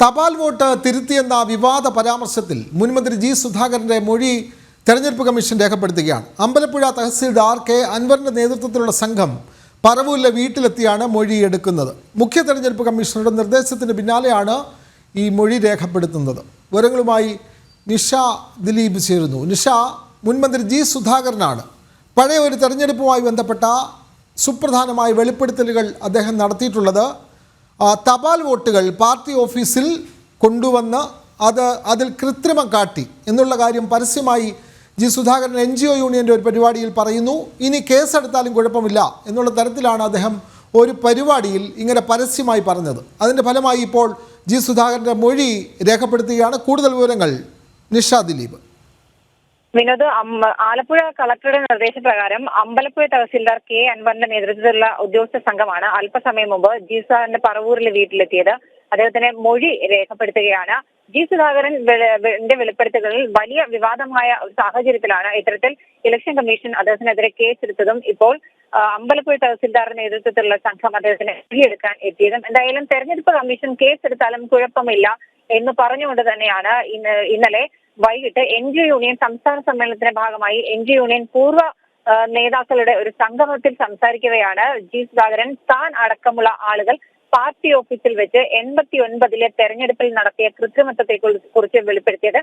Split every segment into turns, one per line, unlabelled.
തപാൽ വോട്ട് തിരുത്തിയെന്ന വിവാദ പരാമർശത്തിൽ മുൻമന്ത്രി ജി സുധാകരന്റെ മൊഴി തെരഞ്ഞെടുപ്പ് കമ്മീഷൻ രേഖപ്പെടുത്തുകയാണ്. അമ്പലപ്പുഴ തഹസീൽദാർ കെ അൻവറിന്റെ നേതൃത്വത്തിലുള്ള സംഘം പറവൂരിലെ വീട്ടിലെത്തിയാണ് മൊഴി എടുക്കുന്നത്. മുഖ്യ തെരഞ്ഞെടുപ്പ് കമ്മീഷണറുടെ നിർദ്ദേശത്തിന് പിന്നാലെയാണ് ഈ മൊഴി രേഖപ്പെടുത്തുന്നത്. വിവരങ്ങളുമായി നിഷ ദിലീപ് ചേരുന്നു. നിഷ മുൻമന്ത്രി ജി സുധാകരനാണ്. പഴയ ഒരു തെരഞ്ഞെടുപ്പുമായി ബന്ധപ്പെട്ട സുപ്രധാനമായ വെളിപ്പെടുത്തലുകൾ അദ്ദേഹം നടത്തിയിട്ടുള്ളത് തപാൽ വോട്ടുകൾ പാർട്ടി ഓഫീസിൽ കൊണ്ടുവന്ന് അത് അതിൽ കൃത്രിമം കാട്ടി എന്നുള്ള കാര്യം പരസ്യമായി G Sudhakaran N G O യൂണിയന്റെ ഒരു പരിപാടിയിൽ പറയുന്നു. ഇനി കേസെടുത്താലും കുഴപ്പമില്ല എന്നുള്ള തരത്തിലാണ് അദ്ദേഹം ഒരു പരിപാടിയിൽ ഇങ്ങനെ പരസ്യമായി പറഞ്ഞത്. അതിന്റെ ഫലമായി ഇപ്പോൾ ജി സുധാകരന്റെ മൊഴി രേഖപ്പെടുത്തുകയാണ്. കൂടുതൽ വിവരങ്ങൾ നിഷ ദിലീപ്.
വിനോദ് ആലപ്പുഴ കളക്ടറുടെ നിർദ്ദേശപ്രകാരം അമ്പലപ്പുഴ തഹസിൽദാർ കെ. അൻവറിന്റെ നേതൃത്വത്തിലുള്ള ഉദ്യോഗസ്ഥ സംഘമാണ് അല്പസമയം മുമ്പ് ജി സുധാകരന്റെ പറവൂരിലെ വീട്ടിലെത്തിയത്. അദ്ദേഹത്തിന്റെ മൊഴി രേഖപ്പെടുത്തുകയാണ്. ജി. സുധാകരൻ വെള- വെളിപ്പെടുത്തലുകളിൽ വലിയ വിവാദമായ സാഹചര്യത്തിലാണ് ഇത്തരത്തിൽ ഇലക്ഷൻ കമ്മീഷൻ അദ്ദേഹത്തിനെതിരെ കേസെടുത്തതും ഇപ്പോൾ അമ്പലപ്പുഴ തഹസിൽദാറിന്റെ നേതൃത്വത്തിലുള്ള സംഘം അദ്ദേഹത്തിന് മൊഴിയെടുക്കാൻ എത്തിയതും. എന്തായാലും തെരഞ്ഞെടുപ്പ് കമ്മീഷൻ കേസെടുത്താലും കുഴപ്പമില്ല എന്ന് പറഞ്ഞുകൊണ്ട് തന്നെയാണ് ഇന്ന് ഇന്നലെ വൈകിട്ട് എൻ ജി യൂണിയൻ സംസ്ഥാന സമ്മേളനത്തിന്റെ ഭാഗമായി എൻ ജി യൂണിയൻ പൂർവ നേതാക്കളുടെ ഒരു സംഗമത്തിൽ സംസാരിക്കവെയാണ് ജി സുധാകരൻ. താൻ അടക്കമുള്ള ആളുകൾ പാർട്ടി ഓഫീസിൽ വെച്ച് എൺപത്തി ഒൻപതിലെ തെരഞ്ഞെടുപ്പിൽ നടത്തിയ കൃത്രിമത്വത്തെ കുറിച്ച് വെളിപ്പെടുത്തിയത്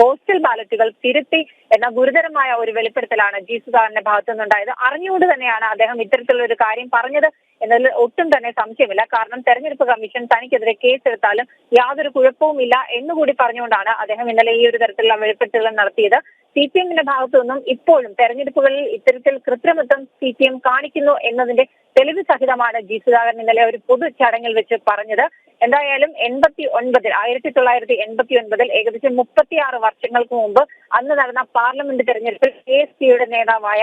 പോസ്റ്റൽ ബാലറ്റുകൾ തിരുത്തി എന്ന ഗുരുതരമായ ഒരു വെളിപ്പെടുത്തലാണ് ജി സുധാകരന്റെ ഭാഗത്തു നിന്നുണ്ടായത് അറിഞ്ഞുകൊണ്ട് തന്നെയാണ് അദ്ദേഹം ഇത്തരത്തിലുള്ള ഒരു കാര്യം പറഞ്ഞത് എന്നതിൽ ഒട്ടും തന്നെ സംശയമില്ല. കാരണം തെരഞ്ഞെടുപ്പ് കമ്മീഷൻ തനിക്കെതിരെ കേസെടുത്താലും യാതൊരു കുഴപ്പവുമില്ല എന്നുകൂടി പറഞ്ഞുകൊണ്ടാണ് അദ്ദേഹം ഇന്നലെ ഈ ഒരു തരത്തിലുള്ള വെളിപ്പെടുത്തലുകൾ നടത്തിയത്. സി പി എമ്മിന്റെ ഭാഗത്തു നിന്നും ഇപ്പോഴും തെരഞ്ഞെടുപ്പുകളിൽ ഇത്തരത്തിൽ കൃത്രിമത്വം സി പി എം കാണിക്കുന്നു എന്നതിന്റെ തെളിവ് സഹിതമാണ് ജി സുധാകരൻ ഇന്നലെ ഒരു പൊതു ചടങ്ങിൽ വെച്ച് പറഞ്ഞത്. എന്തായാലും എൺപത്തി ഒൻപതിൽ ആയിരത്തി തൊള്ളായിരത്തി എൺപത്തി ഒൻപതിൽ ഏകദേശം മുപ്പത്തിയാറ് വർഷങ്ങൾക്ക് മുമ്പ് അന്ന് നടന്ന പാർലമെന്റ് തെരഞ്ഞെടുപ്പിൽ കെ എസ് പിയുടെ നേതാവായ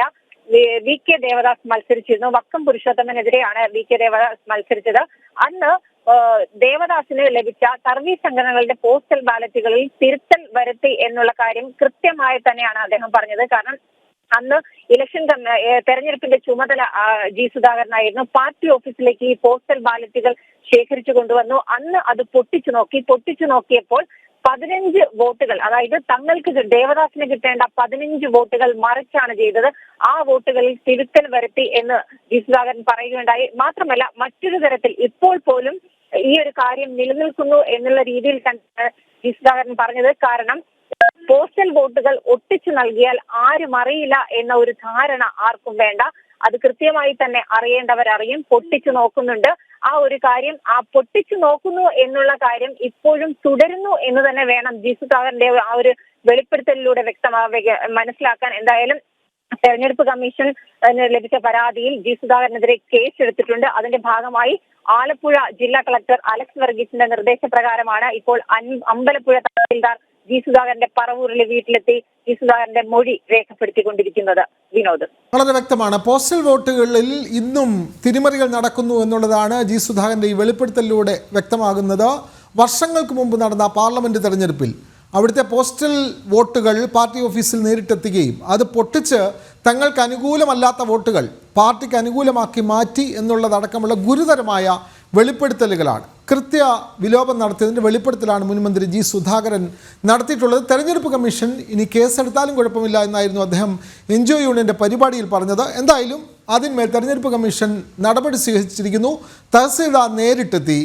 വി- കെ ദേവദാസ് മത്സരിച്ചിരുന്നു. വക്കം പുരുഷോത്തമനെതിരെയാണ് വി കെ ദേവദാസ് മത്സരിച്ചത്. അന്ന് ദേവദാസിന് ലഭിച്ച സർവീസ് സംഘടനകളുടെ പോസ്റ്റൽ ബാലറ്റുകളിൽ തിരുത്തൽ വരുത്തി എന്നുള്ള കാര്യം കൃത്യമായി തന്നെയാണ് അദ്ദേഹം പറഞ്ഞത്. കാരണം അന്ന് ഇലക്ഷൻ തെരഞ്ഞെടുപ്പിന്റെ ചുമതല ജി സുധാകരനായിരുന്നു പാർട്ടി ഓഫീസിലേക്ക് ഈ പോസ്റ്റൽ ബാലറ്റുകൾ ശേഖരിച്ചു കൊണ്ടുവന്നു. അന്ന് അത് പൊട്ടിച്ചു നോക്കി. പൊട്ടിച്ചു നോക്കിയപ്പോൾ പതിനഞ്ച് വോട്ടുകൾ അതായത് തങ്ങൾക്ക് ദേവദാസിന് കിട്ടേണ്ട പതിനഞ്ച് വോട്ടുകൾ മറിച്ചാണ് ചെയ്തത്. ആ വോട്ടുകളിൽ തിരുത്തൽ വരുത്തി എന്ന് ജി സുധാകരൻ പറയുകയുണ്ടായി. മാത്രമല്ല മറ്റൊരു തരത്തിൽ ഇപ്പോൾ പോലും ഈ ഒരു കാര്യം നിലനിൽക്കുന്നു എന്നുള്ള രീതിയിൽ തന്നെ ജി സുധാകരൻ പറഞ്ഞത്. കാരണം പോസ്റ്റൽ വോട്ടുകൾ ഒട്ടിച്ചു നൽകിയാൽ ആരും അറിയില്ല എന്ന ഒരു ധാരണ ആർക്കും വേണ്ട. അത് കൃത്യമായി തന്നെ അറിയേണ്ടവരറിയും പൊട്ടിച്ചു നോക്കുന്നുണ്ട്. ആ ഒരു കാര്യം ആ പൊട്ടിച്ചു നോക്കുന്നു എന്നുള്ള കാര്യം ഇപ്പോഴും തുടരുന്നു എന്ന് തന്നെ വേണം ജി സുധാകരന്റെ ആ ഒരു വെളിപ്പെടുത്തലിലൂടെ വ്യക്തമാവുക മനസ്സിലാക്കാൻ. എന്തായാലും തെരഞ്ഞെടുപ്പ് കമ്മീഷൻ ലഭിച്ച പരാതിയിൽ ജി സുധാകരനെതിരെ കേസ് എടുത്തിട്ടുണ്ട് അതിന്റെ ഭാഗമായി ആലപ്പുഴ ജില്ലാ കളക്ടർ അലക്സ് വർഗീസിന്റെ നിർദ്ദേശപ്രകാരമാണ് ഇപ്പോൾ അമ്പലപ്പുഴ തഹസിൽദാർ ജി സുധാകരന്റെ പറവൂരിലെ വീട്ടിലെത്തി ജി സുധാകരന്റെ മൊഴി രേഖപ്പെടുത്തിക്കൊണ്ടിരിക്കുന്നത്. വിനോദ്.
വളരെ വ്യക്തമാണ്. പോസ്റ്റൽ വോട്ടുകളിൽ ഇന്നും തിരിമറികൾ നടക്കുന്നു എന്നുള്ളതാണ് ജി സുധാകരന്റെ ഈ വെളിപ്പെടുത്തലിലൂടെ വ്യക്തമാകുന്നത്. വർഷങ്ങൾക്ക് മുമ്പ് നടന്ന പാർലമെന്റ് തെരഞ്ഞെടുപ്പിൽ അവിടുത്തെ പോസ്റ്റൽ വോട്ടുകൾ പാർട്ടി ഓഫീസിൽ നേരിട്ടെത്തുകയും അത് പൊട്ടിച്ച് തങ്ങൾക്ക് അനുകൂലമല്ലാത്ത വോട്ടുകൾ പാർട്ടിക്ക് അനുകൂലമാക്കി മാറ്റി എന്നുള്ളതടക്കമുള്ള ഗുരുതരമായ വെളിപ്പെടുത്തലുകളാണ്. കൃത്യ വിലോപം നടത്തിയതിന്റെ വെളിപ്പെടുത്തലാണ് മുൻമന്ത്രി ജി സുധാകരൻ നടത്തിയിട്ടുള്ളത്. തെരഞ്ഞെടുപ്പ് കമ്മീഷൻ ഇനി കേസെടുത്താലും കുഴപ്പമില്ല എന്നായിരുന്നു അദ്ദേഹം എൻ ജി ഒ യൂണിയന്റെ പരിപാടിയിൽ പറഞ്ഞത്. എന്തായാലും അതിന്മേൽ തെരഞ്ഞെടുപ്പ് കമ്മീഷൻ നടപടി സ്വീകരിച്ചിരിക്കുന്നു. തഹസീൽദാർ നേരിട്ടെത്തി.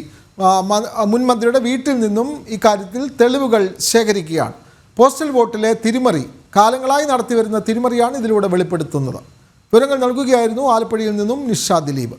മുൻമന്ത്രിയുടെ വീട്ടിൽ നിന്നും ഇക്കാര്യത്തിൽ തെളിവുകൾ ശേഖരിക്കുകയാണ്. പോസ്റ്റൽ വോട്ടിലെ തിരിമറി കാലങ്ങളായി നടത്തിവരുന്ന തിരിമറിയാണ് ഇതിലൂടെ വെളിപ്പെടുത്തുന്നത്. വിവരങ്ങൾ നൽകുകയായിരുന്നു ആലപ്പുഴയിൽ നിന്നും നിഷ ദിലീപ്.